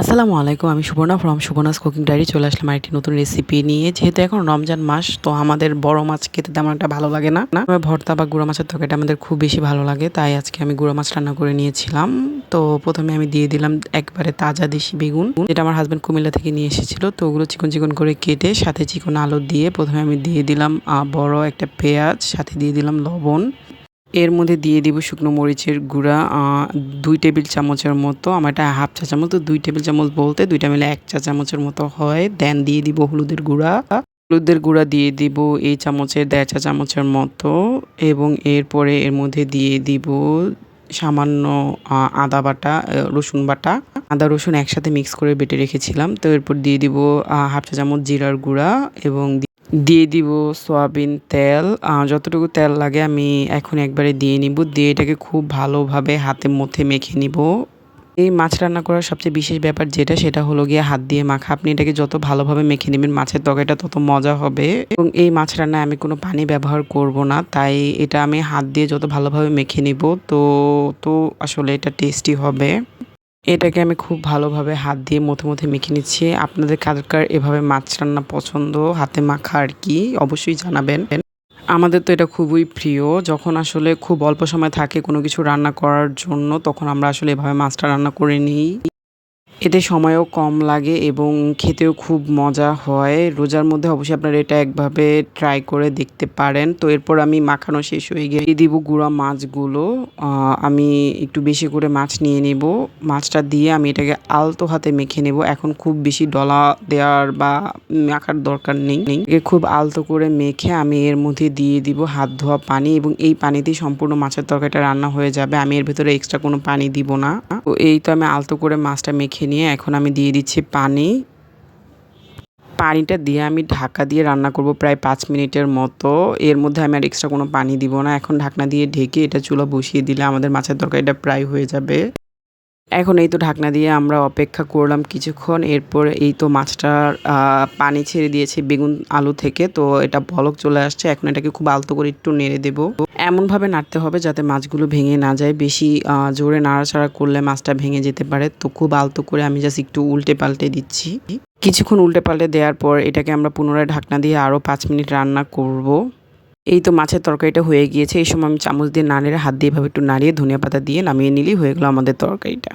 আসসালামু আলাইকুম, আমি Subarna from Subarna's cooking diary চলে আসলাম আরেকটি নতুন রেসিপি নিয়ে। যেহেতু এখন রমজান মাস, তো আমাদের বড় মাছ খেতে তেমন একটা ভালো লাগে না। না, ভর্তা বা গুঁড়া মাছের তরকারিটা আমাদের খুব বেশি ভালো লাগে, তাই আজকে আমি গুঁড়ো মাছ রান্না করে নিয়েছিলাম। তো প্রথমে আমি দিয়ে দিলাম একবারে তাজা দেশি বেগুন, যেটা আমার হাজব্যান্ড কুমিল্লা থেকে নিয়ে এসেছিল। তো ওগুলো চিকন চিকন করে কেটে সাথে চিকন আলু দিয়ে প্রথমে আমি দিয়ে দিলাম বড় একটা পেঁয়াজ, সাথে দিয়ে দিলাম লবণ। এর মধ্যে দিয়ে দিব শুকনো মরিচের গুঁড়া দুই টেবিল চামচের মতো, আমার এটা হাফ চা চামচ, তো দুই টেবিল চামচ বলতে দুইটা মিলে এক চা চামচের মতো হয়। দেন দিয়ে দিব হলুদের গুঁড়া। হলুদের গুঁড়া দিয়ে দিব এই চামচের দেড় চা চামচের মতো এবং এরপরে এর মধ্যে দিয়ে দিব সামান্য আদা বাটা রসুন বাটা। আদা, রসুন একসাথে মিক্স করে বেটে রেখেছিলাম। তো এরপর দিয়ে দিব হাফ চা চামচ জিরার গুঁড়া এবং দিয়ে দিব সয়াবিন তেল। যতটুকু তেল লাগে আমি এখন একবারে দিয়ে নিব। দিয়ে এটাকে খুব ভালোভাবে হাতে মধ্যে মেখে নিব। এই মাছ রান্না করার সবচেয়ে বিশেষ ব্যাপার যেটা, সেটা হলো গিয়ে হাত দিয়ে মাখা। আপনি এটাকে যত ভালোভাবে মেখে নেবেন, মাছের তরকারিটা তত মজা হবে। এবং এই মাছ রান্নায় আমি কোনো পানি ব্যবহার করব না, তাই এটা আমি হাত দিয়ে যত ভালোভাবে মেখে নিব, তো তো আসলে এটা টেস্টি হবে। এটাকে আমি খুব ভালোভাবে হাত দিয়ে মথে মথে মেখে নিচ্ছি। আপনাদের কার কার এভাবে মাছ রান্না পছন্দ, হাতে মাখা আর কি, অবশ্যই জানাবেন। আমাদের তো এটা খুবই প্রিয়। যখন আসলে খুব অল্প সময় থাকে কোনো কিছু রান্না করার জন্য, তখন আমরা আসলে এভাবে মাছটা রান্না করে নিই। এতে সময়ও কম লাগে এবং খেতেও খুব মজা হয়। রোজার মধ্যে অবশ্যই আপনারা এটা একভাবে ট্রাই করে দেখতে পারেন। তো এরপর আমি মাখানো শেষ হয়ে গিয়ে দিব গুঁড়া মাছগুলো। আমি একটু বেশি করে মাছ নিয়ে নেব। মাছটা দিয়ে আমি এটাকে আলতো হাতে মেখে নেব। এখন খুব বেশি ডলা দেওয়ার বা মাখার দরকার নেই। খুব আলতো করে মেখে আমি এর মধ্যে দিয়ে দিব হাত ধোয়া পানি এবং এই পানিতেই সম্পূর্ণ মাছের তরকারিটা রান্না হয়ে যাবে। আমি এর ভেতরে এক্সট্রা কোনো পানি দিব না। তো এই তো আমি আলতো করে মাছটা মেখে নিয়ে এখন আমি দিয়ে দিচ্ছি পানি। পানিটা দিয়ে আমি ঢাকা দিয়ে রান্না করব প্রায় পাঁচ মিনিটের মতো। এর মধ্যে আমি আর এক্সট্রা কোনো পানি দিব না। এখন ঢাকনা দিয়ে ঢেকে এটা চুলা বসিয়ে দিলে আমাদের মাছের তরকারিটা প্রায় হয়ে যাবে। এখন এই তো ঢাকনা দিয়ে আমরা অপেক্ষা করলাম কিছুক্ষণ, এরপর এই তো মাছটার পানি ছেড়ে দিয়েছে বেগুন আলু থেকে, তো এটা বলক চলে আসছে। এখন এটাকে খুব আলতো করে একটু নেড়ে দেবো। এমনভাবে নাড়তে হবে যাতে মাছগুলো ভেঙে না যায়। বেশি জোরে নাড়াচাড়া করলে মাছটা ভেঙে যেতে পারে। তো খুব আলতো করে আমি জাস্ট একটু উল্টে পাল্টে দিচ্ছি। কিছুক্ষণ উল্টে পাল্টে দেওয়ার পর এটাকে আমরা পুনরায় ঢাকনা দিয়ে আরও পাঁচ মিনিট রান্না করব। এই তো মাছের তরকারিটা হয়ে গিয়েছে। এই সময় আমি চামচ দিয়ে নাড়িয়ে হাত দিয়ে এভাবে একটু নাড়িয়ে ধনিয়া পাতা দিয়ে নামিয়ে নিলেই হয়ে গেলো আমাদের তরকারিটা।